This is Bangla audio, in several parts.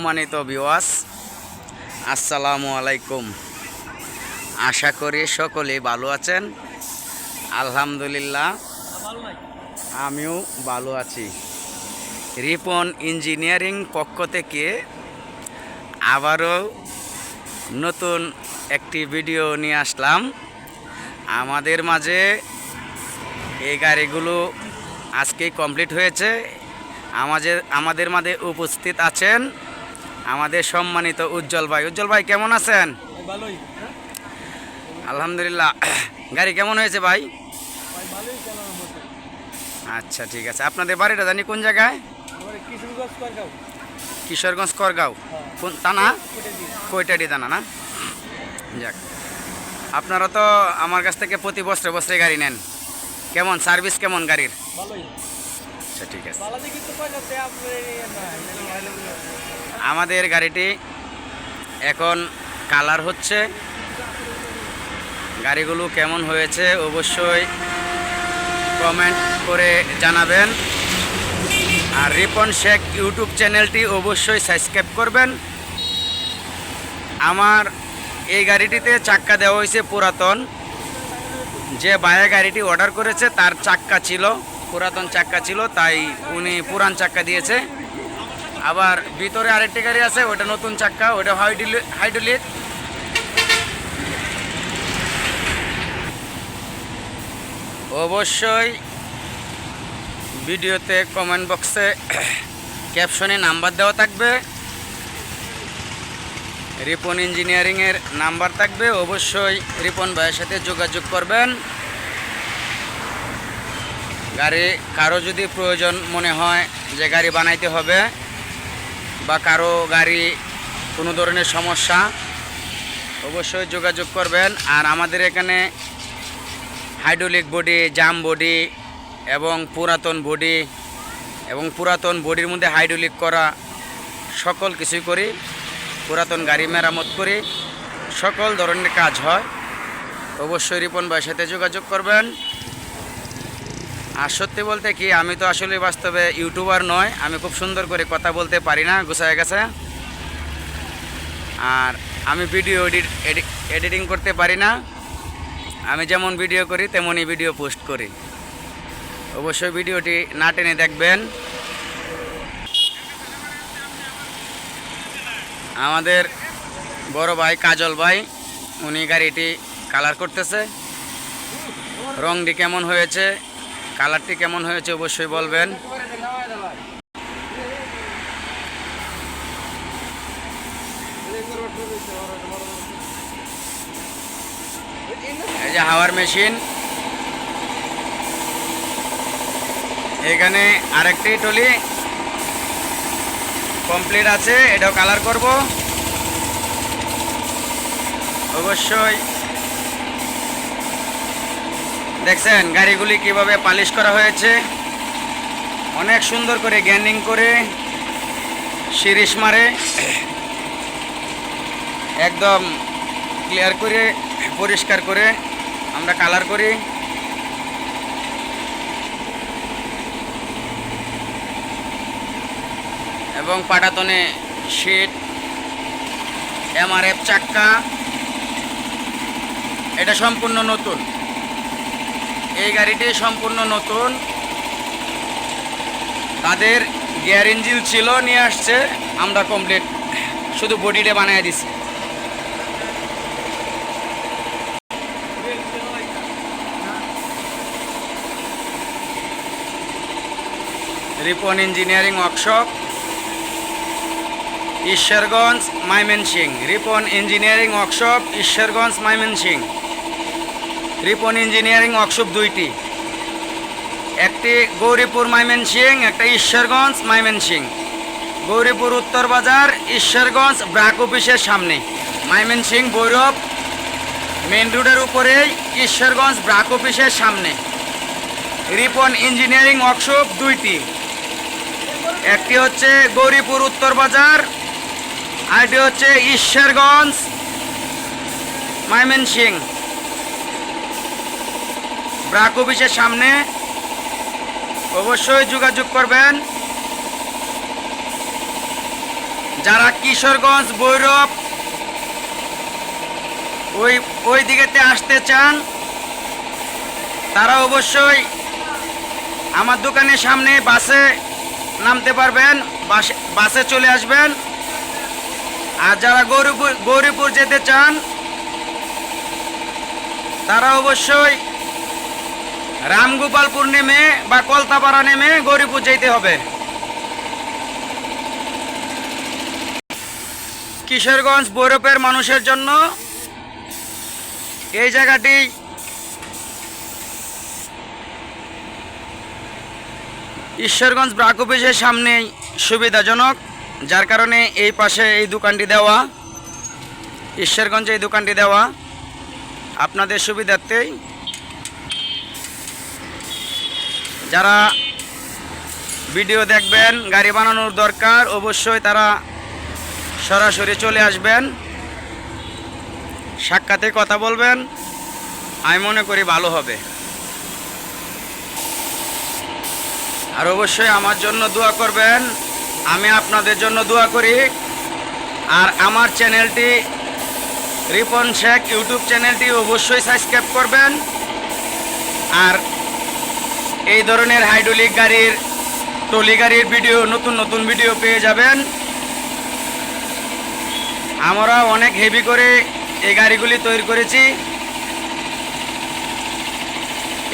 সম্মানিত বিওয়াস আসসালামু আলাইকুম। আশা করি সকলে ভালো আছেন। আলহামদুলিল্লাহ, আমিও ভালো আছি। রিপন ইঞ্জিনিয়ারিং পক্ষ থেকে আবারও নতুন একটি ভিডিও নিয়ে আসলাম। আমাদের মাঝে এই গাড়িগুলো আজকেই কমপ্লিট হয়েছে। আমাদের আমাদের মাঝে উপস্থিত আছেন আমাদের সম্মানিত উজ্জ্বল ভাই। উজ্জ্বল ভাই কেমন আছেন? ভালোই। আলহামদুলিল্লাহ। গাড়ি কেমন হয়েছে ভাই? আচ্ছা ঠিক আছে। আপনাদের বাড়িটা জানি কোন জায়গায়? কিশোরগঞ্জ করগাঁও। কোন থানা? কেটে দিই কৈটাডি থানা না? যাক। আপনারা তো আমার কাছ থেকে প্রতি বছরে বছরে গাড়ি নেন। কেমন? সার্ভিস কেমন গাড়ির? আচ্ছা ঠিক আছে। আমাদের গাড়িটি এখন কালার হচ্ছে। গাড়িগুলো কেমন হয়েছে অবশ্যই কমেন্ট করে জানাবেন। আর রিপন শেখ ইউটিউব চ্যানেলটি অবশ্যই সাবস্ক্রাইব করবেন। আমার এই গাড়িটিতে চাক্কা দেওয়া হয়েছে পুরাতন। যে বায়া গাড়িটি অর্ডার করেছে তার চাক্কা ছিল, পুরাতন চাক্কা ছিল, তাই উনি পুরান চাক্কা দিয়েছে। আবার ভিতরে আরেকটি গাড়ি আছে ওটা নতুন চাক্কা ওটা হাইড্রোলিক। অবশ্যই ভিডিওতে কমেন্ট বক্সে ক্যাপশনে নাম্বার দেওয়া থাকবে। রিপন ইঞ্জিনিয়ারিংয়ের নাম্বার থাকবে, অবশ্যই রিপন ভাইয়ের সাথে যোগাযোগ করবেন। গাড়ি কারও যদি প্রয়োজন মনে হয় যে গাড়ি বানাইতে হবে বা কারও গাড়ি কোনো ধরনের সমস্যা, অবশ্যই যোগাযোগ করবেন। আর আমাদের এখানে হাইড্রোলিক বডি জাম বডি এবং পুরাতন বডি এবং পুরাতন বডির মধ্যে হাইড্রোলিক করা সকল কিছুই করি। পুরাতন গাড়ি মেরামত করি। সকল ধরনের কাজ হয়। অবশ্যই রিপন ভাইয়ের সাথে যোগাযোগ করবেন। আর সত্যি বলতে কি, আমি তো আসলে বাস্তবে ইউটিউবার নয়, আমি খুব সুন্দর করে কথা বলতে পারি না, গুছায় গেছে। আর আমি ভিডিও এডিট এডিটিং করতে পারি না। আমি যেমন ভিডিও করি, তেমনই ভিডিও পোস্ট করি। অবশ্যই ভিডিওটি না টেনে দেখবেন। আমাদের বড় ভাই কাজল ভাই, উনি গাড়িটি কালার করতেছে। রংটি কেমন হয়েছে? কালারটি কেমন হয়েছে অবশ্যই বলবেন। এই যে হাওয়ার মেশিন। এখানে আরেকটি টলি কমপ্লিট আছে, এটাও কালার করব। অবশ্যই দেখছেন, গাড়িগুলি কীভাবে পালিশ করা হয়েছে? অনেক সুন্দর করে গ্যান্ডিং করে শিরিষ মারে। একদম ক্লিয়ার করে, পরিষ্কার করে আমরা কালার করি। এবং পাটাতনে শিট এমআরএফ চাক্কা। এটা সম্পূর্ণ নতুন। এই গাড়িটি সম্পূর্ণ নতুন। তাদের গিয়ার ইঞ্জিন ছিল, নিয়ে আসছে। আমরা কমপ্লিট শুধু বডিটা বানিয়ে দিছি। Ripon engineering workshop, Ishwarganj Mymensingh Ripon engineering workshop, Ishwarganj, Mymensingh. Ripon engineering workshop দুইটি। একটি গৌরীপুর মাইমেনসিং একটা ঈশ্বরগঞ্জ মাইমেনসিং গৌরীপুর উত্তর বাজার, ঈশ্বরগঞ্জ ব্রাক অফিসের সামনে। মাইমেনসিং ভৈরব মেন রোডের উপরেই ঈশ্বরগঞ্জ ব্রাক অফিসের সামনে। রিপন ইঞ্জিনিয়ারিং ওয়ার্কশপ দুইটি। একটি হচ্ছে গৌরীপুর উত্তর বাজার, আরেকটি হচ্ছে ঈশ্বরগঞ্জ মাইমেনসিং ব্রাক অফিসের সামনে। অবশ্যই যোগাযোগ করবেন। যারা কিশোরগঞ্জ, ভৈরব, ওই ওই দিকেতে আসতে চান, তারা অবশ্যই আমার দোকানের সামনে বাসে নামতে পারবেন, বাসে বাসে চলে আসবেন। আর যারা গৌরীপুর গৌরীপুর যেতে চান, তারা অবশ্যই রামগোপালপুর নেমে বা কলতাপাড়া নেমে গৌরীপুর যেতে হবে। কিশোরগঞ্জ বৈরবের মানুষের জন্য এই জায়গাটি ঈশ্বরগঞ্জ ব্রাক অফিসের সামনেই সুবিধাজনক, যার কারণে এই পাশে এই দোকানটি দেওয়া, ঈশ্বরগঞ্জে এই দোকানটি দেওয়া। আপনাদের সুবিধার্থেই যারা ভিডিও দেখবেন, গাড়ি বানানোর দরকার, অবশ্যই তারা সরাসরি চলে আসবেন। সাক্ষাতে কথা বলবেন। আমি মনে করি ভালো হবে। আর অবশ্যই আমার জন্য দোয়া করবেন। আমি আপনাদের জন্য দোয়া করি। আর আমার চ্যানেলটি রিপন শেখ ইউটিউব চ্যানেলটি অবশ্যই সাবস্ক্রাইব করবেন। আর এই ধরনের হাইড্রোলিক গাড়ির টলি গাড়ির ভিডিও নতুন নতুন ভিডিও পেয়ে যাবেন। আমরা অনেক হেভি করে এই গাড়িগুলি তৈরি করেছি।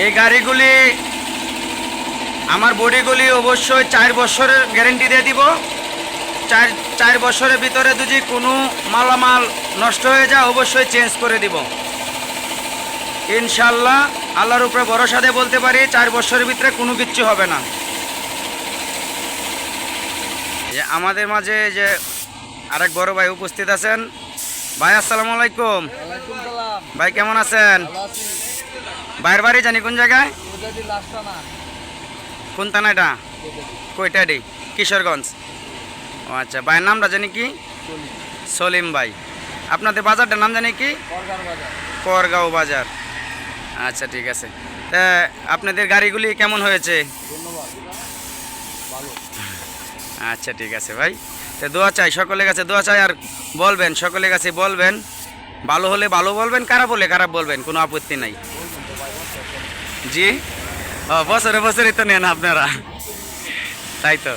এই গাড়িগুলি আমার বডিগুলি অবশ্যই চার বছরের গ্যারেন্টি দিয়ে দিব। চার চার বছরের ভিতরে যদি কোনো মালামাল নষ্ট হয়ে যায়, অবশ্যই চেঞ্জ করে দিব। ইনশাল্লাহ আল্লাহর উপরে ভরসা দিয়ে বলতে পারি চার বছরের ভিতরে কোনো কিচ্ছু হবে না। যে আমাদের মাঝে যে আরেক বড় ভাই উপস্থিত আছেন। ভাই আসসালামু আলাইকুম। ভাই কেমন আছেন? বাইরের বাড়ি জানি কোন জায়গায়? কোন থানাটা? কইটাডি কিশোরগঞ্জ। ও আচ্ছা ভাইয়ের নামটা জানি কি? সলিম। ভাই। আপনাদের বাজারটার নাম জানি কি? করগাঁও বাজার। আচ্ছা ঠিক আছে তা আপনাদের গাড়িগুলি কেমন হয়েছে আচ্ছা ঠিক আছে ভাই তো দোয়া চাই সকলের কাছে দোয়া চাই আর বলবেন সকলের কাছে বলবেন ভালো হলে ভালো বলবেন খারাপ হলে খারাপ বলবেন কোনো আপত্তি নাই জি ও বছরে বছরে তো নেন আপনারা তাই তো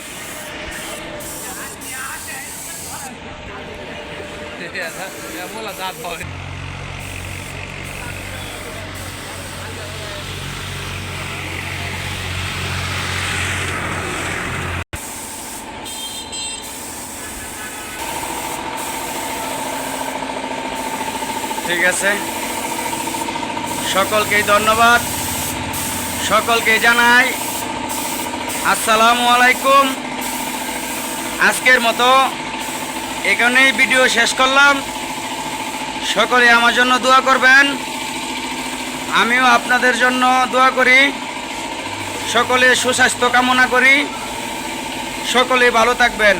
বলা দাঁত ঠিক সকলকেই ধন্যবাদ। সকলকে জানাই আসসালামু আলাইকুম। আজকের মতো এখানেই ভিডিও শেষ করলাম। সকলে আমার জন্য দোয়া করবেন। আমিও আপনাদের জন্য দোয়া করি। সকলে সুস্বাস্থ্য কামনা করি। সকলে ভালো থাকবেন।